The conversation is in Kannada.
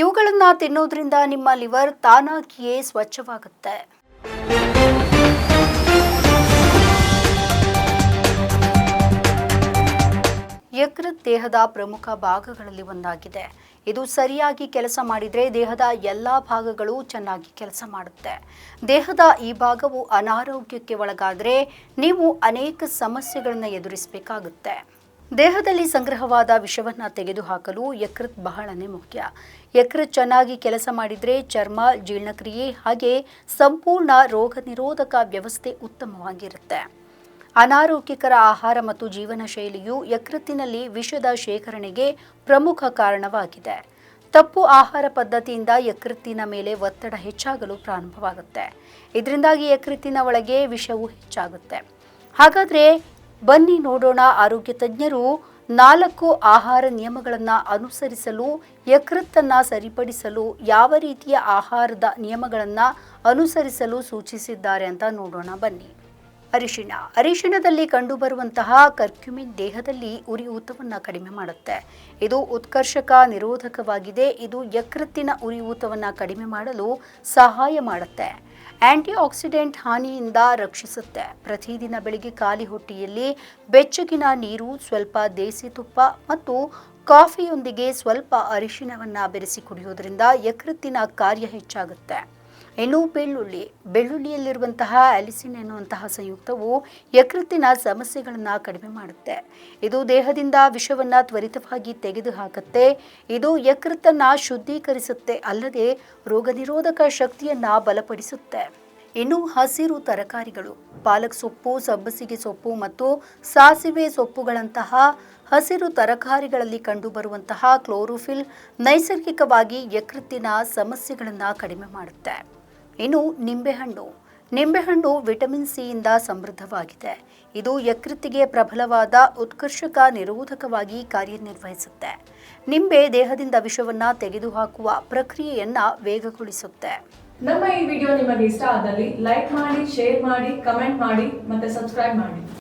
ಇವುಗಳನ್ನ ತಿನ್ನೋದ್ರಿಂದ ನಿಮ್ಮ ಲಿವರ್ ತಾನಾಗಿಯೇ ಸ್ವಚ್ಛವಾಗುತ್ತೆ. ಯಕೃತ್ ದೇಹದ ಪ್ರಮುಖ ಭಾಗಗಳಲ್ಲಿ ಒಂದಾಗಿದೆ. ಇದು ಸರಿಯಾಗಿ ಕೆಲಸ ಮಾಡಿದರೆ ದೇಹದ ಎಲ್ಲ ಭಾಗಗಳು ಚೆನ್ನಾಗಿ ಕೆಲಸ ಮಾಡುತ್ತೆ. ದೇಹದ ಈ ಭಾಗವು ಅನಾರೋಗ್ಯಕ್ಕೆ ಒಳಗಾದರೆ ನೀವು ಅನೇಕ ಸಮಸ್ಯೆಗಳನ್ನು ಎದುರಿಸಬೇಕಾಗುತ್ತೆ. ದೇಹದಲ್ಲಿ ಸಂಗ್ರಹವಾದ ವಿಷವನ್ನು ತೆಗೆದುಹಾಕಲು ಯಕೃತ್ ಬಹಳನೇ ಮುಖ್ಯ. ಯಕೃತ್ ಚೆನ್ನಾಗಿ ಕೆಲಸ ಮಾಡಿದರೆ ಚರ್ಮ, ಜೀರ್ಣಕ್ರಿಯೆ ಹಾಗೆ ಸಂಪೂರ್ಣ ರೋಗ ನಿರೋಧಕ ವ್ಯವಸ್ಥೆ ಉತ್ತಮವಾಗಿರುತ್ತೆ. ಅನಾರೋಗ್ಯಕರ ಆಹಾರ ಮತ್ತು ಜೀವನ ಶೈಲಿಯು ಯಕೃತ್ತಿನಲ್ಲಿ ವಿಷದ ಶೇಖರಣೆಗೆ ಪ್ರಮುಖ ಕಾರಣವಾಗಿದೆ. ತಪ್ಪು ಆಹಾರ ಪದ್ಧತಿಯಿಂದ ಯಕೃತ್ತಿನ ಮೇಲೆ ಒತ್ತಡ ಹೆಚ್ಚಾಗಲು ಪ್ರಾರಂಭವಾಗುತ್ತೆ. ಇದರಿಂದಾಗಿ ಯಕೃತ್ತಿನ ಒಳಗೆ ವಿಷವು ಹೆಚ್ಚಾಗುತ್ತೆ. ಹಾಗಾದರೆ ಬನ್ನಿ ನೋಡೋಣ ಆರೋಗ್ಯ ತಜ್ಞರು ನಾಲ್ಕು ಆಹಾರ ನಿಯಮಗಳನ್ನು ಅನುಸರಿಸಲು, ಯಕೃತ್ತನ್ನು ಸರಿಪಡಿಸಲು, ಯಾವ ರೀತಿಯ ಆಹಾರದ ನಿಯಮಗಳನ್ನು ಅನುಸರಿಸಲು ಸೂಚಿಸಿದ್ದಾರೆ ಅಂತ ನೋಡೋಣ. ಬನ್ನಿ. ಅರಿಶಿಣ. ಅರಿಶಿಣದಲ್ಲಿ ಕಂಡುಬರುವಂತಹ ಕರ್ಕ್ಯುಮಿನ್ ದೇಹದಲ್ಲಿ ಉರಿಯೂತವನ್ನು ಕಡಿಮೆ ಮಾಡುತ್ತೆ. ಇದು ಉತ್ಕರ್ಷಕ ನಿರೋಧಕವಾಗಿದೆ. ಇದು ಯಕೃತ್ತಿನ ಉರಿಯೂತವನ್ನು ಕಡಿಮೆ ಮಾಡಲು ಸಹಾಯ ಮಾಡುತ್ತೆ. ಆಂಟಿ ಆಕ್ಸಿಡೆಂಟ್ ಹಾನಿಯಿಂದ ರಕ್ಷಿಸುತ್ತೆ. ಪ್ರತಿದಿನ ಬೆಳಿಗ್ಗೆ ಖಾಲಿ ಹೊಟ್ಟೆಯಲ್ಲಿ ಬೆಚ್ಚಗಿನ ನೀರು, ಸ್ವಲ್ಪ ದೇಸಿ ತುಪ್ಪ ಮತ್ತು ಕಾಫಿಯೊಂದಿಗೆ ಸ್ವಲ್ಪ ಅರಿಶಿಣವನ್ನು ಬೆರೆಸಿ ಕುಡಿಯೋದ್ರಿಂದ ಯಕೃತ್ತಿನ ಕಾರ್ಯ ಹೆಚ್ಚಾಗುತ್ತೆ. ಇನ್ನು ಬೆಳ್ಳುಳ್ಳಿ, ಬೆಳ್ಳುಳ್ಳಿಯಲ್ಲಿರುವಂತಹ ಅಲಿಸಿನ್ ಎನ್ನುವಂತಹ ಸಂಯುಕ್ತವು ಯಕೃತ್ತಿನ ಸಮಸ್ಯೆಗಳನ್ನು ಕಡಿಮೆ ಮಾಡುತ್ತೆ. ಇದು ದೇಹದಿಂದ ವಿಷವನ್ನು ತ್ವರಿತವಾಗಿ ತೆಗೆದುಹಾಕುತ್ತೆ. ಇದು ಯಕೃತ್ತನ್ನು ಶುದ್ಧೀಕರಿಸುತ್ತೆ, ಅಲ್ಲದೆ ರೋಗ ನಿರೋಧಕ ಶಕ್ತಿಯನ್ನು ಬಲಪಡಿಸುತ್ತೆ. ಇನ್ನು ಹಸಿರು ತರಕಾರಿಗಳು, ಪಾಲಕ್ ಸೊಪ್ಪು, ಸಬ್ಬಸಿಗೆ ಸೊಪ್ಪು ಮತ್ತು ಸಾಸಿವೆ ಸೊಪ್ಪುಗಳಂತಹ ಹಸಿರು ತರಕಾರಿಗಳಲ್ಲಿ ಕಂಡುಬರುವಂತಹ ಕ್ಲೋರೋಫಿಲ್ ನೈಸರ್ಗಿಕವಾಗಿ ಯಕೃತ್ತಿನ ಸಮಸ್ಯೆಗಳನ್ನು ಕಡಿಮೆ ಮಾಡುತ್ತೆ. ಇನ್ನು ನಿಂಬೆಹಣ್ಣು ನಿಂಬೆಹಣ್ಣು ವಿಟಮಿನ್ ಸಿಯಿಂದ ಸಮೃದ್ಧವಾಗಿದೆ. ಇದು ಯಕೃತ್ತಿಗೆ ಪ್ರಬಲವಾದ ಉತ್ಕರ್ಷಕ ನಿರೋಧಕವಾಗಿ ಕಾರ್ಯನಿರ್ವಹಿಸುತ್ತೆ. ನಿಂಬೆ ದೇಹದಿಂದ ವಿಷವನ್ನು ತೆಗೆದುಹಾಕುವ ಪ್ರಕ್ರಿಯೆಯನ್ನ ವೇಗಗೊಳಿಸುತ್ತೆ. ನಮ್ಮ ಈ ವಿಡಿಯೋ ನಿಮಗೆ ಇಷ್ಟ ಆದಲ್ಲಿ ಲೈಕ್ ಮಾಡಿ, ಶೇರ್ ಮಾಡಿ, ಕಮೆಂಟ್ ಮಾಡಿ ಮತ್ತೆ ಸಬ್ಸ್ಕ್ರೈಬ್ ಮಾಡಿ.